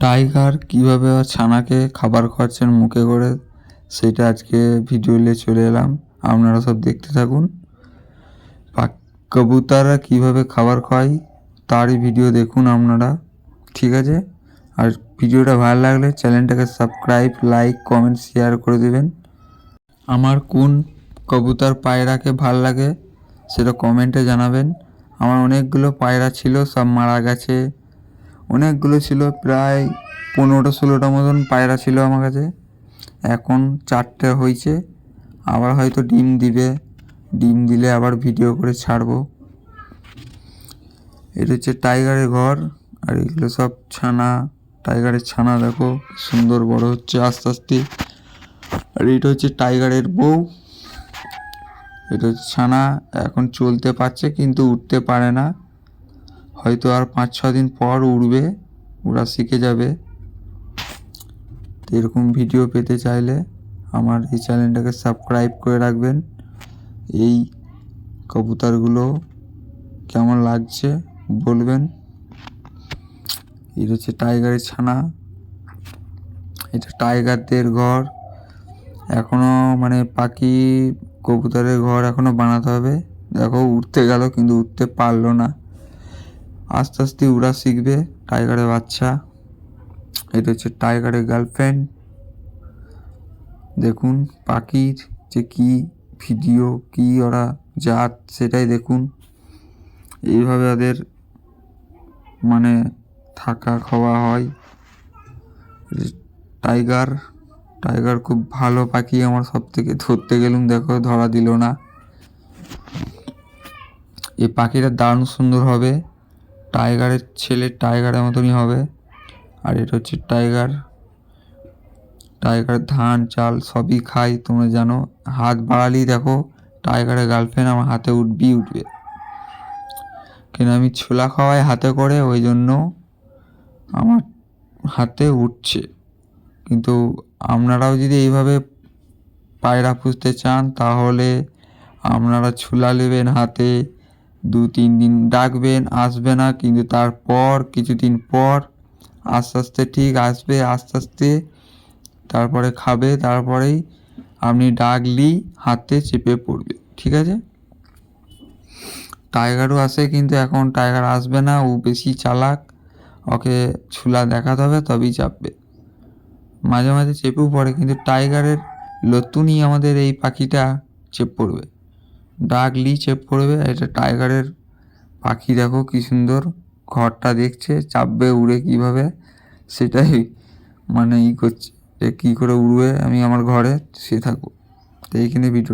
Tiger কীভাবে ছানাকে খাবার খাওয়াচ্ছেন মুখে করে, সেটা আজকে ভিডিও নিয়ে চলে এলাম। আপনারা সব দেখতে থাকুন। কবুতররা কীভাবে খাবার খায় তারই ভিডিও দেখুন আপনারা। ঠিক আছে? আর ভিডিওটা ভালো লাগলে চ্যানেলটাকে সাবস্ক্রাইব লাইক কমেন্ট শেয়ার করে দেবেন। আমার কোন কবুতর পায়রাকে ভালো লাগে, সেটা কমেন্টে জানাবেন। আমার অনেকগুলো পায়রা ছিল, সব মারা গেছে। অনেকগুলো ছিল, প্রায় পনেরোটা, ষোলোটা মতন পায়রা ছিল আমার কাছে। এখন চারটে হয়েছে আবার হয়তো ডিম দিবে। ডিম দিলে আবার ভিডিও করে ছাড়বো। এটা হচ্ছে টাইগারের ঘর। আর এগুলো সব ছানা। টাইগারের ছানা দেখো, সুন্দর বড় হচ্ছে আস্তে আস্তে। আর এটা হচ্ছে টাইগারের বউ। এটা হচ্ছে ছানা। এখন চলতে পারছে, কিন্তু উঠতে পারে না। হয়তো আর পাঁচ ছ দিন পর উড়বে, ওরা শিখে যাবে। তো এরকম ভিডিও পেতে চাইলে আমার এই চ্যানেলটাকে সাবস্ক্রাইব করে রাখবেন। এই কবুতরগুলো কেমন লাগছে বলবেন? এটা হচ্ছে টাইগারের ছানা। এটা টাইগারদের ঘর। এখনও মানে পাখি কবুতরের ঘর এখনও বানাতে হবে। দেখো উঠতে গেল কিন্তু উঠতে পারল না। আস্তে আস্তে উড়া শিখবে টাইগারের বাচ্চা। এটা হচ্ছে টাইগারের গার্লফ্রেন্ড দেখুন পাখির যে কী ভিডিও, কী ওরা জাত, সেটাই দেখুন। এইভাবে ওদের মানে থাকা, খাওয়া হয়। টাইগার টাইগার খুব ভালো পাখি আমার সব থেকে ধরতে গেলুম, দেখো, ধরা দিল না। এই পাখিটা দারুণ সুন্দর হবে। টাইগারের ছেলে টাইগারের মতনই হবে। আর এটা হচ্ছে টাইগার। টাইগার ধান, চাল সবই খায় তোমরা জানো। হাত বাড়ালেই দেখো, টাইগারের গার্লফ্রেন্ড আমার হাতে উঠবি, উঠবে। কিন্তু আমি ছোলা খাওয়াই হাতে করে, ওই জন্য আমার হাতে উঠছে। কিন্তু আপনারাও যদি এইভাবে পায়রা পুষতে চান, তাহলে আপনারা ছোলা নেবেন হাতে। দু তিন দিন ডাকবেন, আসবে না, কিন্তু তারপর, কিছুদিন পর, আস্তে আস্তে ঠিক আসবে, আস্তে আস্তে তারপরে খাবে, তারপরেই আপনি ডাকলি, হাতে চেপে পড়বে, ঠিক আছে? টাইগারও আসে কিন্তু এখন টাইগার আসবে না, ও বেশি চালাক, ওকে ছুলা দেখাতে হবে, তবেই চাপবে। মাঝে মাঝে চেপেও পড়ে, কিন্তু টাইগারের লতুনই আমাদের এই পাখিটা চেপ পড়বে। ডাকলি চেপ পড়বে, এটা টাইগারের পাখি দেখো কি সুন্দর। ঘরটা দেখছে, চাপবে উড়ে কীভাবে, সেটাই মানে ই করছে, যে কী করে উড়বে, আমি আমার ঘরে সে থাকব। তো এইখানে ভিডিও